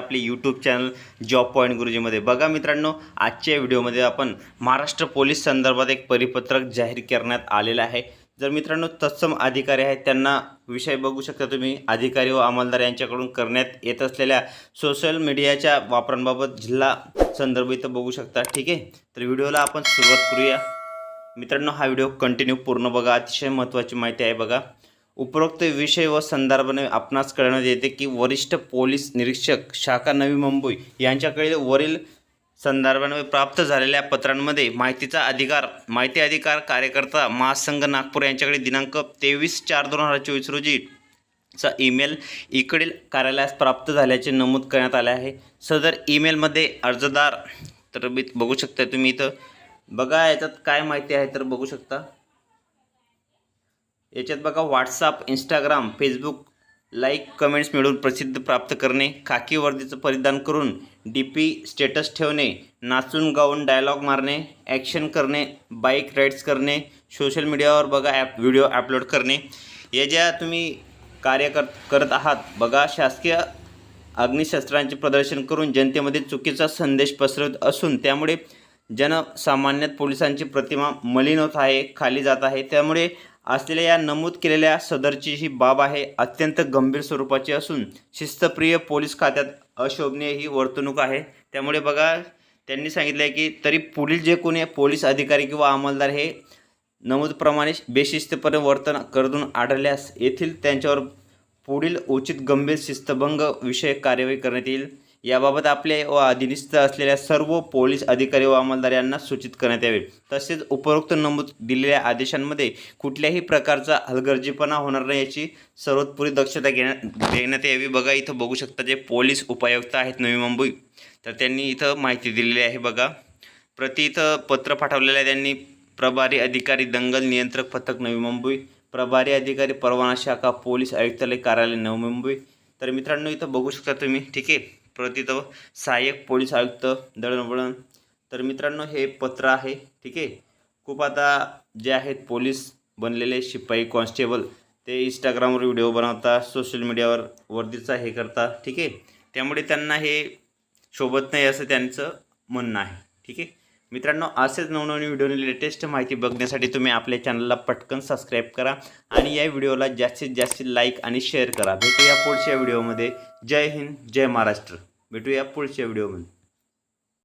आपले YouTube channel job point गुरुजीमध्ये. बघा मित्रांनो आजच्या व्हिडिओमध्ये आपण महाराष्ट्र पोलीस संदर्भात एक परिपत्रक जाहीर करण्यात आलेलं आहे. जर मित्रांनो तत्सम अधिकारी आहेत त्यांना विषय बघू शकता तुम्ही. अधिकारी व अंमलदार यांच्याकडून करण्यात येत असलेल्या सोशल मीडियाच्या वापरांबाबत जिल्हा संदर्भ इथं बघू शकता. ठीक आहे? तर व्हिडिओला आपण सुरुवात करूया. मित्रांनो हा व्हिडिओ कंटिन्यू पूर्ण बघा. अतिशय महत्त्वाची माहिती आहे बघा. उपरोक्त विषय व संदर्भाने आपणास कळण्यात येते की वरिष्ठ पोलीस निरीक्षक शाखा नवी मुंबई यांच्याकडे वरील संदर्भाने प्राप्त झालेल्या पत्रांमध्ये माहितीचा अधिकार माहिती अधिकार कार्यकर्ता महासंघ नागपूर यांच्याकडे दिनांक तेवीस चार दोन हजार चोवीस रोजी चा ईमेल इकडील कार्यालयास प्राप्त झाल्याचे नमूद करण्यात आले आहे. सदर ईमेलमध्ये अर्जदार तर बघू शकता तुम्ही इथं. बघा याच्यात काय माहिती आहे तर बघू शकता. याच्यात बघा WhatsApp Instagram Facebook like comments मिळवून प्रसिद्ध प्राप्त करणे खाकी वर्दीचं परिधान करून डी पी स्टेटस ठेवणे नाचून गाऊन डायलॉग मारणे ॲक्शन करणे बाईक राईड्स करणे सोशल मीडियावर बघा ॲप व्हिडिओ अपलोड करणे. या ज्या तुम्ही कार्य कर करत आहात बघा शासकीय अग्निशस्त्रांचे प्रदर्शन करून जनतेमध्ये चुकीचा संदेश पसरवत असून त्यामुळे जनसामान्यात पोलिसांची प्रतिमा मलिन होत आहे खाली जात आहे. त्यामुळे असलेल्या या नमूद केलेल्या सदरची ही बाब आहे अत्यंत गंभीर स्वरूपाची असून शिस्तप्रिय पोलीस खात्यात अशोभनीय ही वर्तणूक आहे. त्यामुळे बघा त्यांनी सांगितलं आहे की तरी पुढील जे कोणी पोलीस अधिकारी किंवा अंमलदार हे नमूदप्रमाणे बेशिस्तपणे वर्तन करून आढळल्यास येथील त्यांच्यावर पुढील उचित गंभीर शिस्तभंग विषयक कार्यवाही करण्यात येईल. याबाबत आपले व अधीनस्थ असलेल्या सर्व पोलीस अधिकारी व अंमलदार यांना सूचित करण्यात यावे. तसेच उपरोक्त नमूद दिलेल्या आदेशांमध्ये कुठल्याही प्रकारचा हलगर्जीपणा होणार नाही याची सर्वोत्पुरी दक्षता घेण्यात घेण्यात यावी. बघा इथं बघू शकता जे पोलीस उपायुक्त आहेत नवी मुंबई तर त्यांनी इथं माहिती दिलेली आहे बघा. प्रति इथं पत्र पाठवलेलं आहे त्यांनी प्रभारी अधिकारी दंगल नियंत्रक पथक नवी मुंबई प्रभारी अधिकारी परवाना शाखा पोलीस आयुक्तालय कार्यालय नवी मुंबई. तर मित्रांनो इथं बघू शकता तुम्ही ठीक आहे? प्रति सहाय्यक पोलीस आयुक्त दळणवळण. तर मित्रांनो हे पत्र आहे ठीक आहे? खूप आता जे आहेत पोलीस बनलेले शिपाई कॉन्स्टेबल ते इंस्टाग्रामवर व्हिडिओ बनवता सोशल मीडियावर वर्दीचा हे करता ठीक आहे? त्यामुळे त्यांना हे शोभत नाही असं त्यांचं म्हणणं आहे ठीक आहे? मित्रांनो असेच नवनवीन व्हिडिओने लेटेस्ट माहिती बघण्यासाठी तुम्ही आपल्या चॅनलला पटकन सबस्क्राईब करा आणि या व्हिडिओला जास्तीत जास्त लाईक आणि शेअर करा. भेटूया पुढच्या व्हिडिओमध्ये जय हिंद जय महाराष्ट्र. भेटूया पुढच्या व्हिडिओमध्ये